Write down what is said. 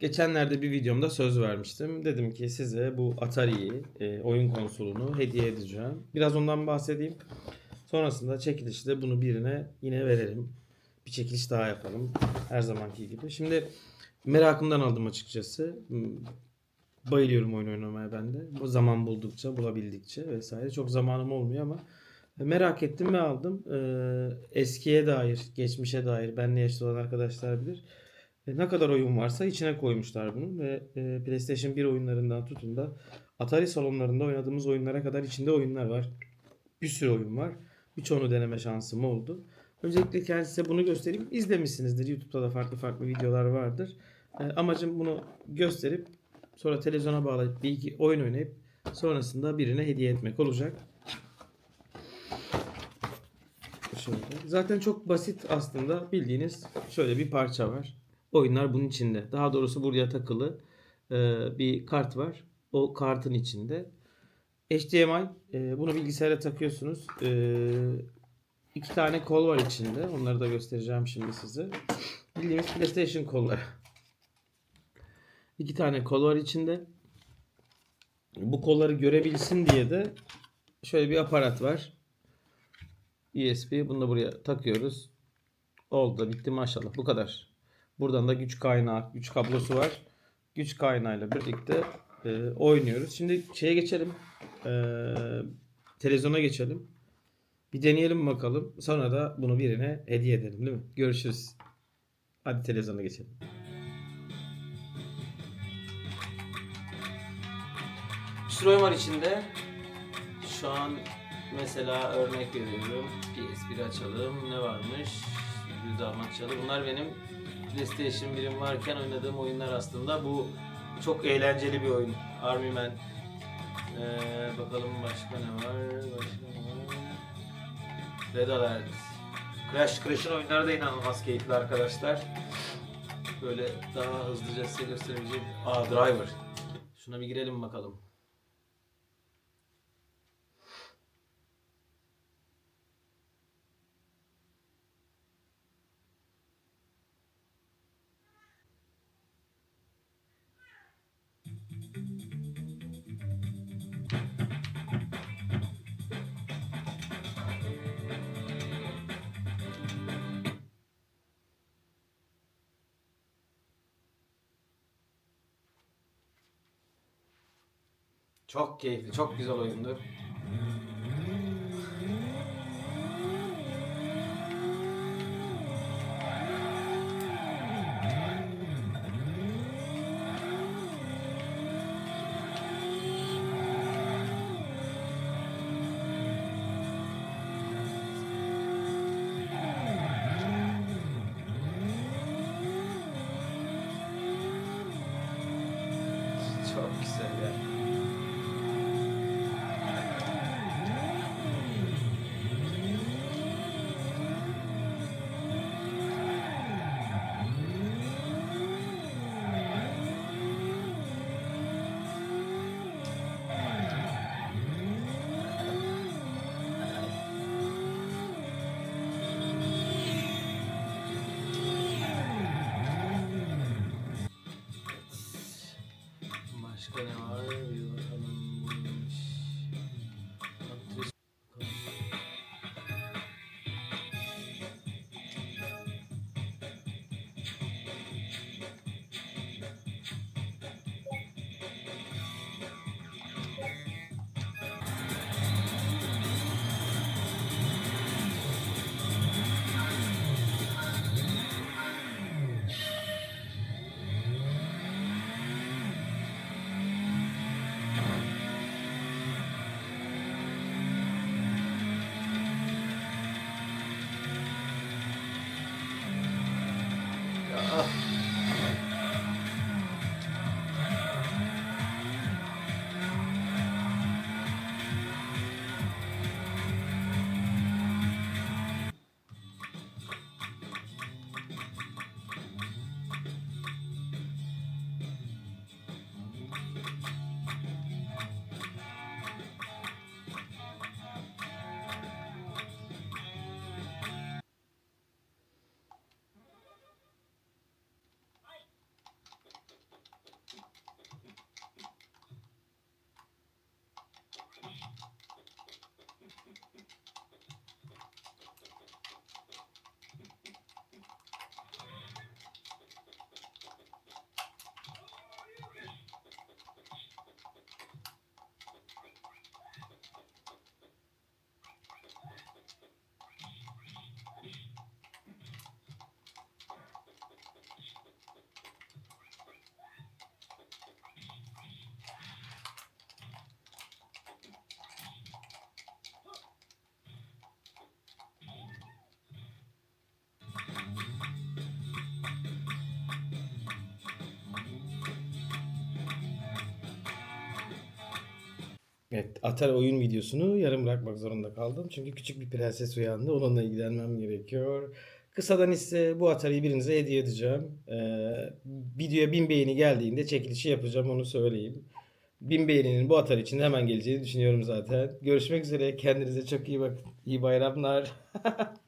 Geçenlerde bir videomda söz vermiştim. Dedim ki size bu Atari'yi, e, oyun konsolunu hediye edeceğim. Biraz ondan bahsedeyim. Sonrasında çekilişte bunu birine yine verelim. Bir çekiliş daha yapalım. Her zamanki gibi. Şimdi merakımdan aldım açıkçası. Hmm, Bayılıyorum oyun oynamaya ben de. Bu zaman buldukça, bulabildikçe vesaire. Çok zamanım olmuyor ama merak ettim ve aldım. Ee, eskiye dair, geçmişe dair, benle yaşlı olan arkadaşlar bilir. E, ne kadar oyun varsa içine koymuşlar bunu ve e, PlayStation 1 oyunlarından tutun da Atari salonlarında oynadığımız oyunlara kadar içinde oyunlar var. Bir sürü oyun var. Birçoğunu deneme şansım oldu. Öncelikle kendinize bunu göstereyim. İzlemişsinizdir. YouTube'da da farklı farklı videolar vardır. E, amacım bunu gösterip sonra televizyona bağlayıp bir iki oyun oynayıp sonrasında birine hediye etmek olacak. Şöyle. Zaten çok basit aslında bildiğiniz şöyle bir parça var. Oyunlar bunun içinde. Daha doğrusu buraya takılı e, bir kart var. O kartın içinde. HDMI e, bunu bilgisayara takıyorsunuz. E, iki tane kol var içinde. Onları da göstereceğim şimdi size. Bildiğimiz PlayStation kolları. İki tane kol var içinde. Bu kolları görebilsin diye de şöyle bir aparat var. USB. Bunu da buraya takıyoruz. Oldu bitti maşallah. Bu kadar. Buradan da güç kaynağı, güç kablosu var. Güç kaynağıyla birlikte e, oynuyoruz. Şimdi şeye geçelim. E, televizyona geçelim. Bir deneyelim bakalım. Sonra da bunu birine hediye edelim değil mi? Görüşürüz. Hadi televizyona geçelim. Bir sürü oyun var içinde. Şu an mesela örnek veriyorum. PS1 açalım. Ne varmış? Yüzde açalım. Bunlar benim PlayStation 1'im varken oynadığım oyunlar aslında. Bu çok eğlenceli bir oyun. Army Man. Ee, bakalım başka ne var? Başka ne var? Red Alert. Crash Crash'ın oyunları da inanılmaz keyifli arkadaşlar. Böyle daha hızlıca size gösterebileceğim. Aa Driver. Şuna bir girelim bakalım. Çok keyifli, çok güzel oyundur. Uh. Evet, Atari oyun videosunu yarım bırakmak zorunda kaldım. Çünkü küçük bir prenses uyandı. Onunla ilgilenmem gerekiyor. Kısadan ise bu Atari'yi birinize hediye edeceğim. Ee, videoya 1000 beğeni geldiğinde çekilişi yapacağım onu söyleyeyim. 1000 beğeninin bu Atari için hemen geleceğini düşünüyorum zaten. Görüşmek üzere. Kendinize çok iyi bakın. İyi bayramlar.